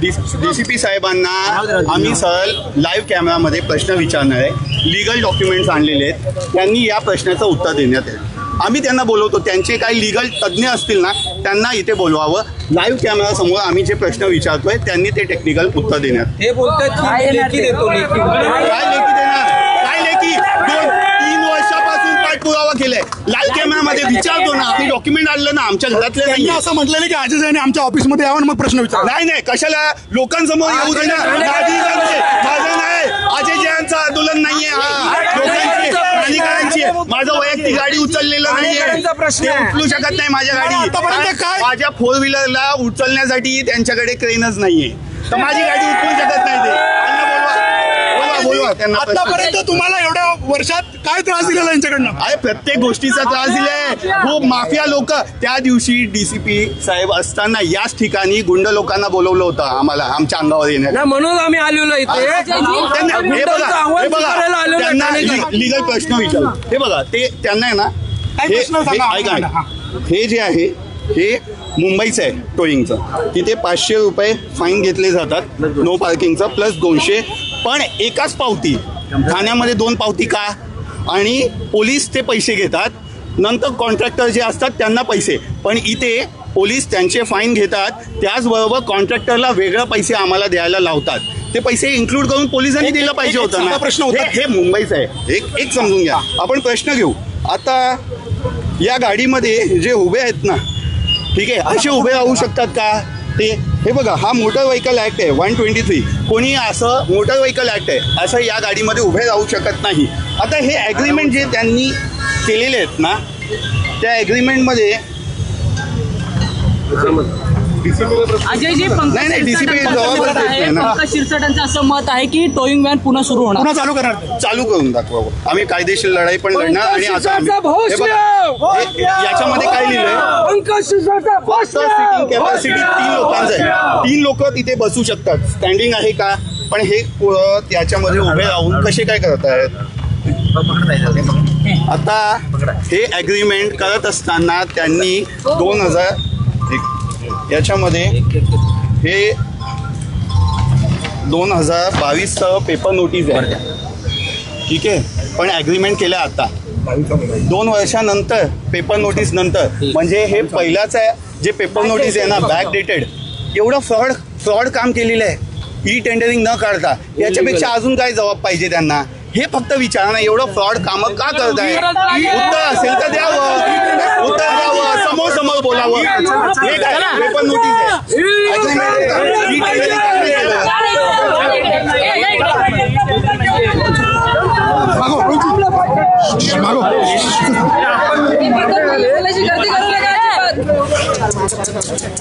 DCP साहेबांना आम्ही सहल लाईव्ह कॅमेरामध्ये प्रश्न विचारणार आहे. लिगल डॉक्युमेंट्स आणलेले आहेत. त्यांनी या प्रश्नाचं उत्तर देण्यात येईल. आम्ही त्यांना बोलवतो त्यांचे काही लिगल तज्ज्ञ असतील ना त्यांना इथे बोलवावं. लाईव्ह कॅमेरासमोर आम्ही जे प्रश्न विचारतोय त्यांनी ते टेक्निकल उत्तर देण्यात हे बोलतात की मी लेखी देतो लेखी काय लेखी देणार काय लेखी दोन तीन वर्षापासून पाठपुरावा केलाय लाईव्ह कॅमेरामध्ये विचारतो ना आम्ही डॉक्युमेंट आणलं ना आमच्या घरातले त्यांनी नाही असं म्हटलेलं की अजय जैन आमच्या ऑफिसमध्ये यावं आणि मग प्रश्न विचारा नाही नाही कशाला? लोकांसमोर येऊ दे ना. माझं नाही अजय जयांचं आंदोलन नाहीये हा. लोकांची स्थानिकांची आहे. माझं वैयक्तिक गाडी उचललेलं नाहीये. प्रश्न ते आहे. उचलू शकत नाही माझ्या आतापर्यंत गाडी काय? माझ्या फोर व्हीलरला उचलण्यासाठी त्यांच्याकडे क्रेनच नाहीये. तर माझी गाडी उचलू शकत नाही ते. त्यांना बोलवा. बोलवा बोलवा त्यांना प्रश्न. आतापर्यंत तुम्हाला वर्षात काय त्रास दिलेला यांच्याकडनं? अरे प्रत्येक गोष्टीचा त्रास दिलाय. खूप माफिया लोक. त्या दिवशी डीसीपी साहेब असताना याच ठिकाणी गुंड लोकांना बोलवलं होतं आम्हाला आमच्या अंगावर येण्यात. ना म्हणून आम्ही आलेलो इथे. त्यांना हे बघा हे बघा त्यांना. लिगल प्रश्न विचार. हे बघा ते त्यांना आहे ना काय हे प्रश्न हे- सांगा ऐका आम्हाला. हे जे आहे हे मुंबईचं आहे टोईंगचं. तिथे पाचशे रुपये फाईन घेतले जातात नो पार्किंगचं प्लस दोनशे. पण एकाच पावती ठाण्यामध्ये दोन पावती का? आणि पोलीस ते पैसे घेतात. नंतर कॉन्ट्रॅक्टर जे असतात त्यांना पैसे. पण इथे पोलीस त्यांचे फाईन घेतात. त्याचबरोबर कॉन्ट्रॅक्टरला वेगळे पैसे आम्हाला द्यायला लावतात. ते पैसे इन्क्लूड करून पोलिसांनी दिलं पाहिजे होतं ना? प्रश्न होता. हे मुंबईचं आहे. एक एक समजून घ्या. आपण प्रश्न घेऊ. आता या गाडीमध्ये जे उभे आहेत ना ठीक आहे असे उभे राहू शकतात का? ते हे बघा हा मोटर व्हेकल ॲक्ट आहे वन ट्वेंटी थ्री कोणी असं मोटर व्हेकल ॲक्ट आहे असं या गाडीमध्ये उभे राहू शकत नाही. आता हे ॲग्रीमेंट जे त्यांनी केलेले आहेत ना त्या ॲग्रीमेंटमध्ये अजयजी पंकज नाही, नाही, DCP शिरसाटांचं जबाबदार मत आहे. आहे ना. पंकज शिरसाटांचं असं मत आहे की टोईंग व्हॅन पुन्हा सुरू होणार. पुन्हा चालू करणार. चालू करून दाखवा. आम्ही कायदेशीर लढाई पण लढणार आणि आता याच्यामध्ये काय लिहिलंय? कॅपॅसिटी तीन लोकांचं आहे. तीन लोक तिथे बसू शकतात. स्टँडिंग आहे का? पण हे त्याच्यामध्ये उभे राहून कसे काय करत आहेत? आता हे अग्रीमेंट करत असताना त्यांनी दोन हजार याच्यामध्ये हे दोन हजार बावीसचं पेपर नोटीस आहे. ठीक आहे? पण ॲग्रीमेंट केलं आता. दोन वर्षानंतर पेपर नोटीस नंतर. म्हणजे हे पहिलाच आहे जे पेपर नोटीस आहे ना बॅक डेटेड एवढं फ्रॉड फ्रॉड काम केलेलं आहे. ई टेंडरिंग न काढता. याच्यापेक्षा अजून काय जबाब पाहिजे त्यांना? हे फक्त विचारा ना एवढं फ्रॉड कामं का करताय? उत्तर असेल तर द्यावं. उत्तर द्यावं समोर समोर बोलावं हे काय? पेपर नोटीस आहे Agreement आहे का? E-tendering का नाही केलं? मागो रोहितजी. मागो गर्दी करू नका गर्दी करू नका साहेब ई टेंडरिंग का नाही केली उभा कसं राहणार तुम्ही या इकडे तुम्ही त्यांना मागे घ्या तुम्ही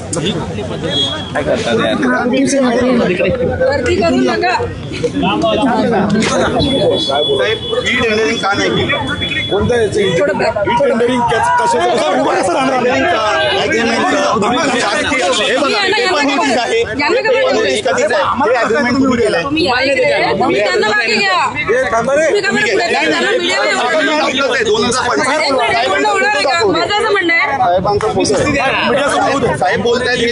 का बरं पुढे घ्या? त्यांना मीडिया दोन हजार एक साहेब बोलतायत हे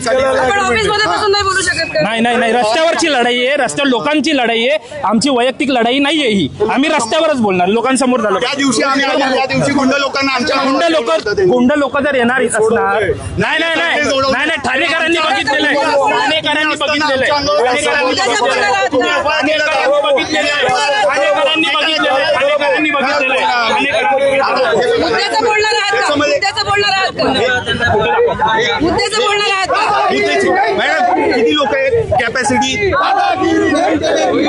नाही बोलू शकत का? नाही नाही नाही. रस्त्यावरची लढाई आहे रस्त्यावर लोकांची लढाई आहे. आमची वैयक्तिक लढाई नाही आहे ही. आम्ही रस्त्यावरच बोलणार लोकांसमोर झालो. त्या दिवशी आम्ही आलो त्या दिवशी गुंड लोकांना आमच्या गुंड लोक गुंड लोक जर येणार असणार नाही नाही नाही. नाही नाही. ठाणेकरांनी बघितलेलं आहे. ठाणेकरांनी बघितलेलं आहे. ठाणेकरांनी बघितलेलं आहे. ठाणेकरांनी बघितलेलं आहे. ठाणेकरांनी बघितलेलं आहे. मुद्द्याचं बोलणार आहात मुद्द्याचं. मॅडम किती लोक आहेत? कॅपॅसिटी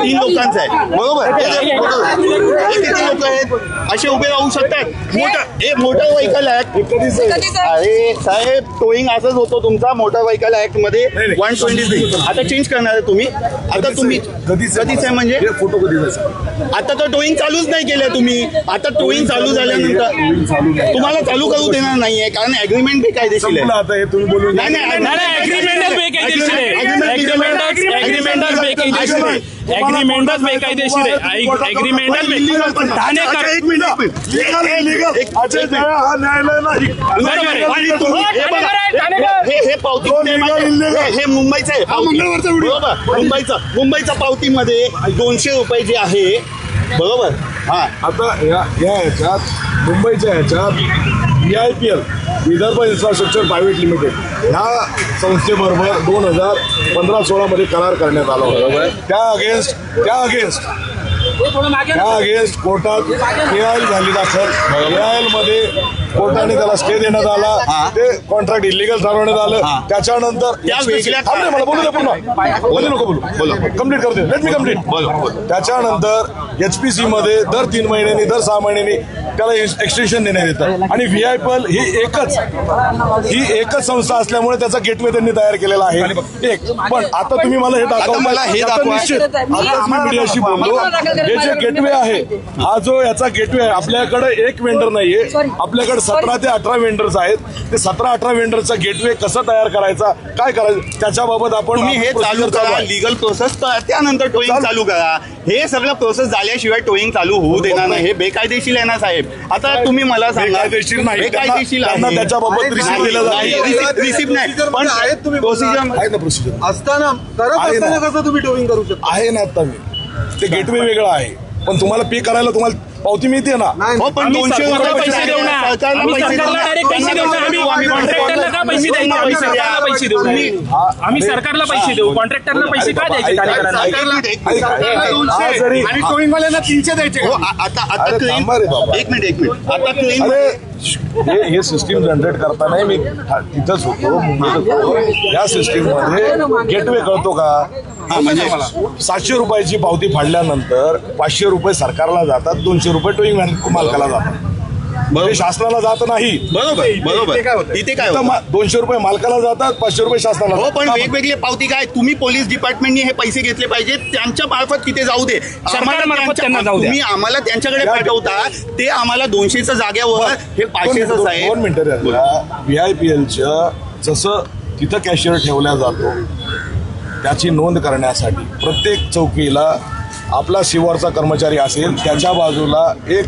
तीन लोकांचं आहे. बरोबर? हे किती लोक आहेत? असे उभे राहू शकतात. मोठं हे मोटर व्हेकल ऍक्ट कधीच? अरे साहेब टोईंग असंच होतो तुमचा मोटर व्हेकल ऍक्टमध्ये वन ट्वेंटी थ्री आता चेंज करणार आहे तुम्ही. आता तुम्ही कधीच आहे म्हणजे? फोटो कधी आता तर टोईंग चालूच नाही केलं तुम्ही. आता टोईंग चालू झाल्यानंतर तुम्हाला चालू करू देणार नाहीये कारण अग्रीमेंट बेकायदेशीर आहे आता हे तुम्ही बोलून नाही नाही नाही नाही अग्रीमेंटच बेकायदेशीर बेकायदेशीर आहे ऍग्रीमेंटच ऍग्रीमेंटच बेकायदेशीर आहे ऍग्रीमेंटच बेकायदेशीर आहे ऍग्रीमेंटच पण ठाणेकर एक मिनिट एक मिनिट. एक- अजय दया हा न्यायालय नाही बरोबर आहे. आणि तुम्ही हे बघा. हे हे पावती. हे हे मुंबईचं आहे पावती. मंगळवारचा व्हिडिओ. बरोबर मुंबईचा मुंबईच्या पावतीमध्ये दोनशे रुपये जे आहे बरोबर हा आता या या ह्याच्यात मुंबईच्या ह्याच्यात V I P L Vidarbha infrastructure private limited ह्या संस्थेबरोबर दोन हजार पंधरा सोळामध्ये करार करण्यात आला होता. त्या अगेन्स्ट त्या अगेन्स्ट त्या अगेन्स्ट कोर्टात एआय झाली दाखल. एआयमध्ये कोर्टाने त्याला स्टे देण्यात आला. ते कॉन्ट्रॅक्ट इलिगल ठरवण्यात आलं. त्याच्यानंतर त्या वेगळ्या- थांब रे, मला बोलू दे पूर्ण. बोलू नको बोलू. बोलो. कंप्लीट करते. लेट मी कंप्लीट त्याच्यानंतर एच पी सी मध्ये दर तीन महिन्यांनी दर सहा महिन्यांनी त्याला एक्सटेन्शन देण्यात येतं. आणि व्ही आय पी एल ही एकच ही एकच संस्था असल्यामुळे त्याचा गेटवे त्यांनी तयार केलेला आहे. एक. पण आता तुम्ही मला हे दाखवा मला हे दाखवा. निश्चित. मी मीडियाशी बोललो. हे जे गेटवे आहे हा जो याचा गेटवे आहे आपल्याकडे एक वेंडर नाहीये. आपल्याकडे सतरा ते अठरा वेंडर्स आहेत. ते सतरा अठरा वेंडरचा गेटवे कसं तयार करायचा काय करायचं त्याच्याबाबत आपण तुम्ही हे चालू करा. लिगल प्रोसेस त्यानंतर टोईंग चालू. करा. हे सगळं प्रोसेस झाल्याशिवाय टोईंग चालू होऊ देणार नाही. हे बेकायदेशीर आहे ना साहेब? आता तुम्ही मला सांगा. बेकायदेशीर नाही. बेकायदेशीर त्याच्याबाबत receipt दिलं जातं. रिसिप्ट नाही. पण प्रोसिजर आहे ना प्रोसिजर असताना करत. असताना कसं तुम्ही टोविंग करू शकता? आहे ना आता मी. ते गेटवे वेगळं आहे. पण तुम्हाला पे करायला तुम्हाला पावती मिळते ना. हो पण आम्ही दोनशे सरकारला रुपये पैसे देऊ ना. सरकारला आम्ही पैसे सरकारला देऊ. डायरेक्ट पैसे देऊ ना. आम्ही कॉन्ट्रॅक्टरला का पैसे द्यायचे. आम्ही सरकारला पैसे देऊ. आम्ही सरकारला पैसे देऊ. कॉन्ट्रॅक्टरला पैसे का द्यायचे एक मिनिट, एक मिनिट. हा जरी आणि टोविंगवाल्यांना तीनशे द्यायचे हो आ- आता आता अरे क्लेम थांबा रे बाबा. एक मिनिट एक मिनिट. आता क्लेम अरे हे हे सिस्टीम जनरेट करताना मी तिथंच होतो. मुंबईत या सिस्टीममध्ये गेटवे कळतो का? म्हणजे सातशे रुपयाची पावती फाडल्यानंतर पाचशे रुपये सरकारला जातात दोनशे रुपये टोईंग मालकाला जातात. म्हणजे शासनाला जात नाही. बरोबर बरोबर. इथे काय दोनशे रुपये मालकाला जातात पाचशे रुपये शासनाला हो पण. वेगवेगळे पावती काय तुम्ही पोलीस डिपार्टमेंटने हे पैसे घेतले पाहिजे त्यांच्या मार्फत तिथे जाऊ दे. तुम्ही आम्हाला त्यांच्याकडे पाठवता. ते आम्हाला दोनशेच्या जाग्यावर हे पाचशेच मिनिटं, आहे दोन मिनिटं व्ही आय पी एलच्या जसं तिथं कॅशियर ठेवला जातो त्याची नोंद करण्यासाठी प्रत्येक चौकीला आपला शिवरचा कर्मचारी असेल त्याच्या बाजूला एक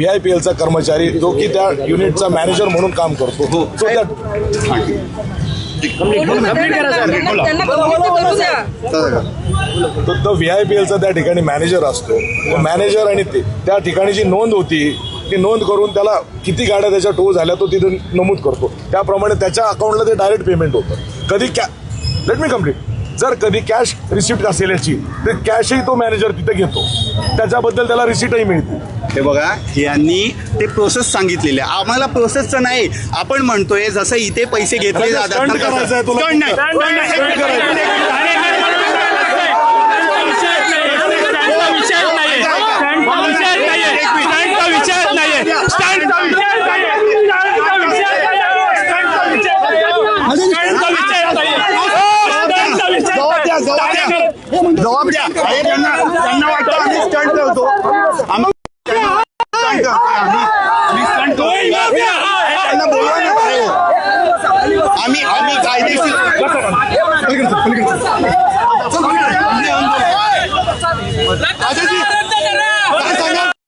व्ही आय पी एलचा कर्मचारी जो की त्या युनिटचा मॅनेजर म्हणून काम करतो. हो. त्यांना complete तर करू द्या तो तो व्ही आय पी एलचा त्या ठिकाणी मॅनेजर असतो. मॅनेजर आणि ते- त्या ठिकाणी जी नोंद होती ती नोंद करून त्याला किती गाड्या त्याच्या टो झाल्या तो तिथे नमूद करतो. त्याप्रमाणे त्याच्या अकाउंटला ते डायरेक्ट पेमेंट होतं. कधी कॅ लेट मी कंप्लीट जर कधी कॅश रिसिप्ट असेल याची तर कॅशही तो मॅनेजर तिथे घेतो. त्याच्याबद्दल त्याला रिसिप्टही मिळते. हे बघा यांनी ते प्रोसेस सांगितलेले. आहे. आम्हाला प्रोसेसचं नाही. आपण म्हणतोय जसं इथे पैसे घेतले जातात नाही.